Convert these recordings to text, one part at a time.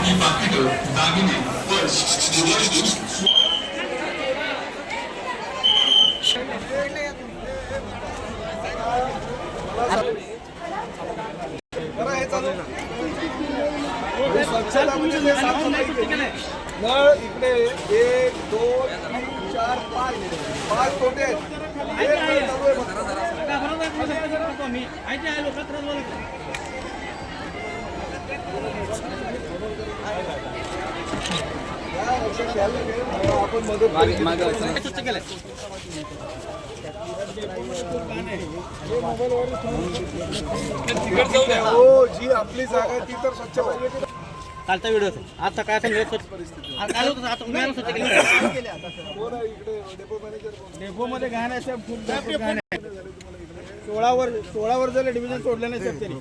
आपली पाकिटं दागिने पर्स नळ इकडे एक दोन तीन चार पाच पाच कोटे आहेत. एक नळ चालू आहे फक्त. या लक्षात घ्यायला लागेल. आपण मदत करू. हो जी आपली जागा आहे ती तर स्वच्छ पाहिजे? कालचा व्हिडिओ आज सकाळचा वेळ स्वच्छ आज काल होतं आता उन्हाळ्यानं स्वच्छ केलं कोण आहे इकडे डेपो मॅनेजर कोण? डेपोमध्ये घाण आहे साहेब खूप भरपूर घाण आहे सोळावर सोळावर जर डिव्हिजन सोडलं नाही सर त्यांनी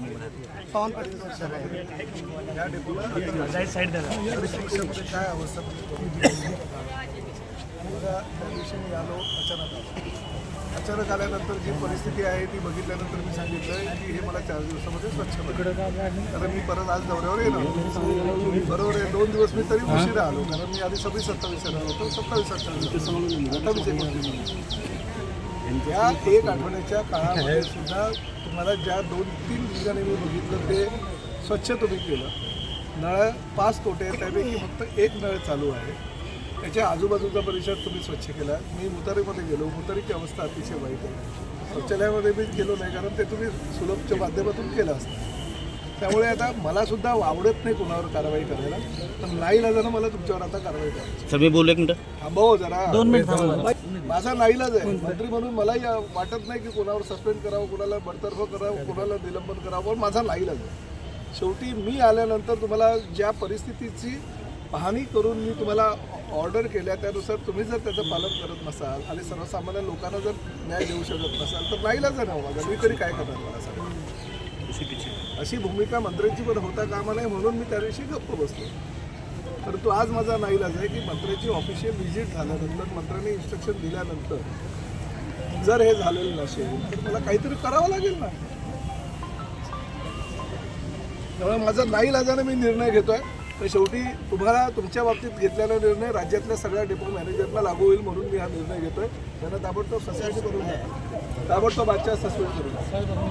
काय अवस्था त्या दिवशी मी आलो अचानक आलो. अचानक आल्यानंतर जी परिस्थिती आहे ती बघितल्यानंतर मी सांगितलं की हे मला चार दिवसामध्ये स्वच्छ कारण मी परत आज दौऱ्यावर येणार बरोबर आहे दोन दिवस मी तरी उशिरा आलो कारण मी आधी सव्वीस सत्तावीस आलो होतो सत्तावीस अठ्ठावीस अठ्ठावीस एकोणतीस या एक आठवड्याच्या काळामध्ये सुद्धा तुम्हाला ज्या दोन तीन ठिकाणी मी बघितलं ते स्वच्छ तुम्ही केलं. नळ पाच कोटे आहेत त्यापैकी फक्त एक नळ चालू आहे. त्याच्या आजूबाजूचा परिसर तुम्ही स्वच्छ केला. मी मुतारीमध्ये गेलो. मुतारीची अवस्था अतिशय वाईट आहे. शौचालयामध्ये मी गेलो नाही कारण ते तुम्ही सुलभच्या माध्यमातून केलं असतं. त्यामुळे आता मला सुद्धा आवडत नाही कोणावर कारवाई करायला. पण नाही लाजानं मला तुमच्यावर आता कारवाई करायची. सर मी एक मिनिट. थांबव जरा. दोन मिनिट माझा नाईलाज आहे. मंत्री म्हणून मलाही वाटत नाही की कोणावर सस्पेंड करावं कोणाला बडतर्फ करावं कोणाला निलंबन करावं पण माझा नाईलाज आहे. शेवटी मी आल्यानंतर तुम्हाला ज्या परिस्थितीची पाहणी करून मी तुम्हाला ऑर्डर केल्या त्यानुसार तुम्ही जर त्याचं पालन करत नसाल आणि सर्वसामान्य लोकांना जर न्याय देऊ शकत नसाल तर नाईलाज आहे ना हो माझा. मी तरी काय करणार मला सांगा अशी भूमिका मंत्र्यांची पण होता कामा नाही म्हणून मी त्या दिवशी गप्प बसलो. परंतु आज माझा नाईलाज आहे की मंत्र्याची ऑफिशियल व्हिजिट झाल्यानंतर मंत्र्यांनी इन्स्ट्रक्शन दिल्यानंतर जर हे झालेलं नसेल तर मला काहीतरी करावं लागेल ना? त्यामुळे माझा नाईलाजाने मी निर्णय घेतोय. तर शेवटी तुम्हाला तुमच्या बाबतीत घेतलेला निर्णय राज्यातल्या सगळ्या डेपो मॅनेजरना लागू होईल म्हणून मी हा निर्णय घेतोय. त्यांना ताबडतोब सस्पेंड करून द्या. ताबडतोब आजच्या सस्पेंड करून.